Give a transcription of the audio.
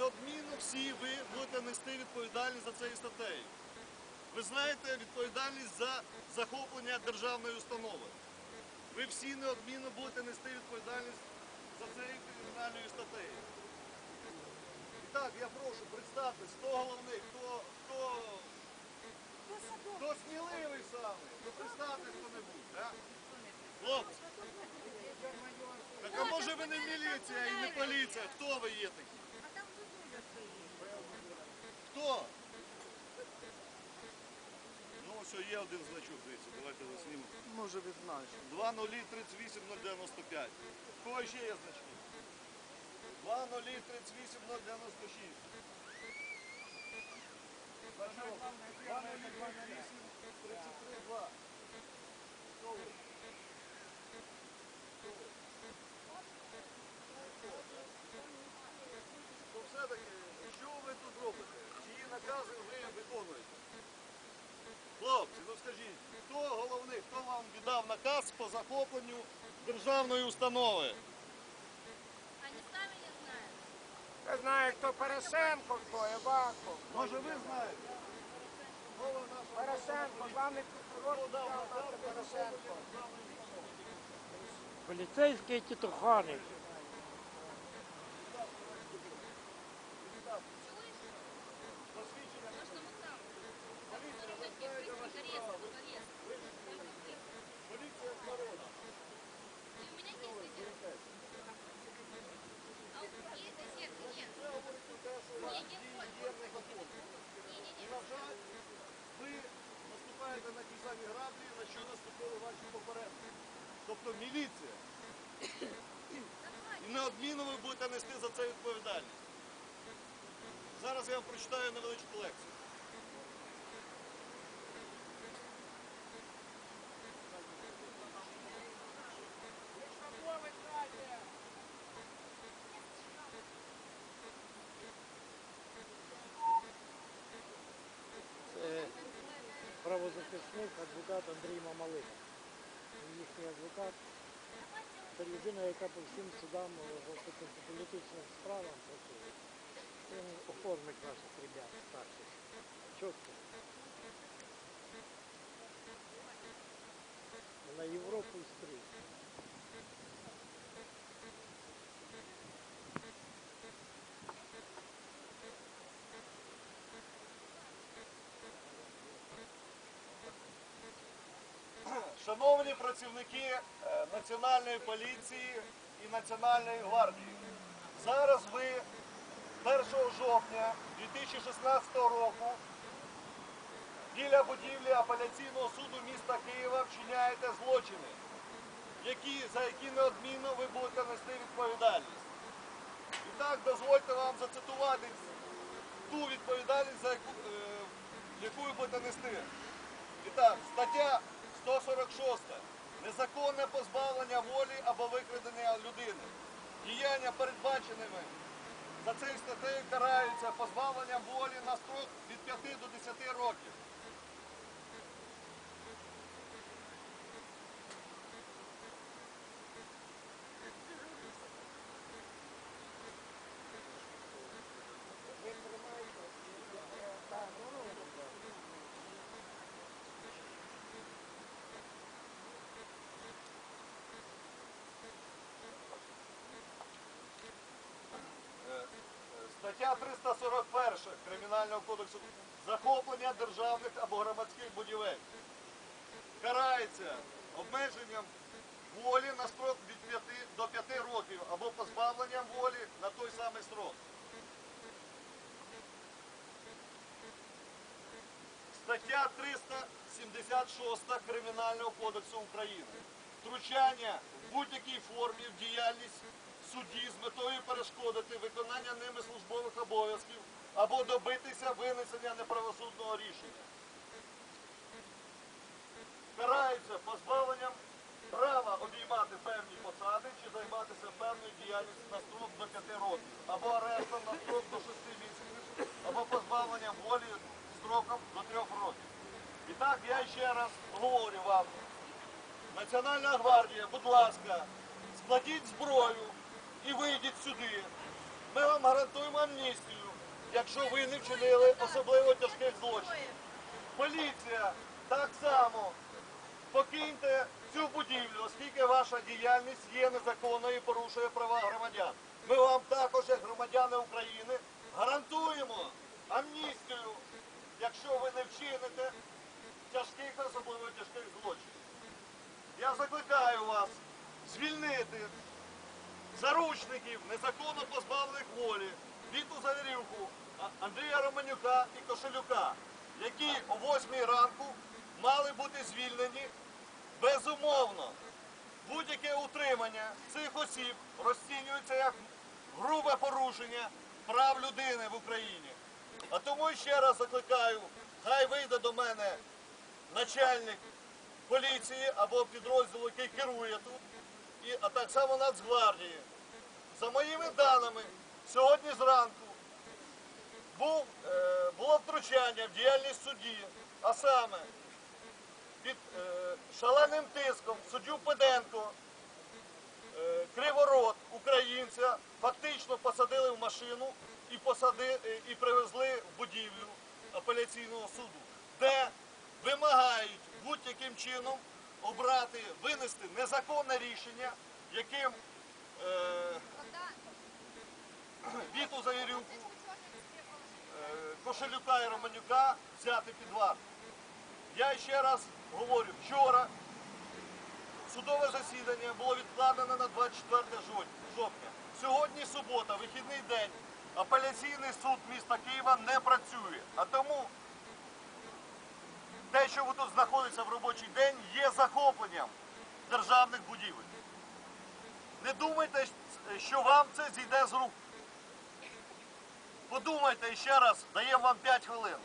неодмінно всі ви будете нести відповідальність за цією статтею. Ви знаєте відповідальність за захоплення державної установи. Ви всі неодмінно будете нести відповідальність за цією кримінальною статтею. І так, я прошу, представтесь, хто головний, хто, хто, хто сміливий саме, то представтесь хто-небудь, так? Хлопці, так а може ви не міліція і не поліція, хто ви є такі? А там Зозуля стоїть. Хто? Ну, ось є один значок, дивіться, давайте заснімемо. Може відзначити. 2 нулі 38 095. В кого ще є значки? 2 нулі 38 096. Значок. 2 нулі 38 33 2. Хто ви? Хто ви? То все-таки, що ви тут робите? Чиї накази ви виконуєте? Хлопці, ну скажіть, хто головний, хто вам віддав наказ по захопленню державної установи? Они сами не знают. Я знаю, хто Порошенко, хто Іваков. Може ви знаєте? Голова нашого Порошенко, главний прокурор хто дав наказ Порошенко. Поліцейські тітухани. Тобто міліція. І неодмінно ви будете нести за це відповідальність. Зараз я вам прочитаю невеличку лекцію. Правозахисник, адвокат Андрій Мамалина. Їхній адвокат. Це людина, яка по всім судам е, по політичним справам працює. Він оформить наших ребят старших. Чітко. На Європу і скрізь. Шановні працівники е, Національної поліції і Національної гвардії, зараз ви 1 жовтня 2016 року біля будівлі апеляційного суду міста Києва вчиняєте злочини, які, за які неодмінно ви будете нести відповідальність. І так дозвольте вам зацитувати ту відповідальність, за яку, е, яку ви будете нести. І так, стаття 146. Незаконне позбавлення волі або викрадення людини. Діяння передбаченими за цією статтею караються позбавленням волі на строк від 5 до 10 років. Ви тримаєте. Так, ну, ну, Стаття 341 Кримінального кодексу захоплення державних або громадських будівель. Карається обмеженням волі на строк від 5 до 5 років або позбавленням волі на той самий строк. Стаття 376 Кримінального кодексу України. Втручання в будь-якій формі в діяльність судді з метою перешкодити виконання ними службових обов'язків або добитися винесення неправосудного рішення. Караються позбавленням права обіймати певні посади чи займатися певною діяльністю на строк до 5 років, або арештом на строк до 6 місяців, або позбавленням волі строком до 3 років. І так я ще раз говорю вам, Національна гвардія, будь ласка, складіть зброю і вийдіть сюди. Ми вам гарантуємо амністію, якщо ви не вчинили особливо тяжких злочинів. Поліція так само покиньте цю будівлю, оскільки ваша діяльність є незаконною і порушує права громадян. Ми вам також, як громадяни України, гарантуємо амністію, якщо ви не вчините тяжких, особливо тяжких злочинів. Я закликаю вас звільнити заручників незаконно позбавлених волі Віту Завірюху, Андрія Романюка і Кошелюка, які о 8 ранку мали бути звільнені безумовно. Будь-яке утримання цих осіб розцінюється як грубе порушення прав людини в Україні. А тому ще раз закликаю, хай вийде до мене начальник поліції або підрозділу, який керує тут, а так само Нацгвардії. За моїми даними, сьогодні зранку е, було втручання в діяльність судді, а саме під е, шаленим тиском суддю Педенко, е, Криворот, українця, фактично посадили в машину і привезли в будівлю апеляційного суду, де вимагають будь-яким чином обрати, винести незаконне рішення, яким е, Віту Завірюку, е, Кошелюка і Романюка взяти під варту. Я ще раз говорю, вчора судове засідання було відкладено на 24 жовтня- жовтня. Сьогодні субота, вихідний день. Апеляційний суд міста Києва не працює. А тому те, що ви тут знаходиться в робочий день, є захопленням державних будівель. Не думайте, що вам це зійде з рук. Подумайте ще раз, даємо вам 5 хвилин.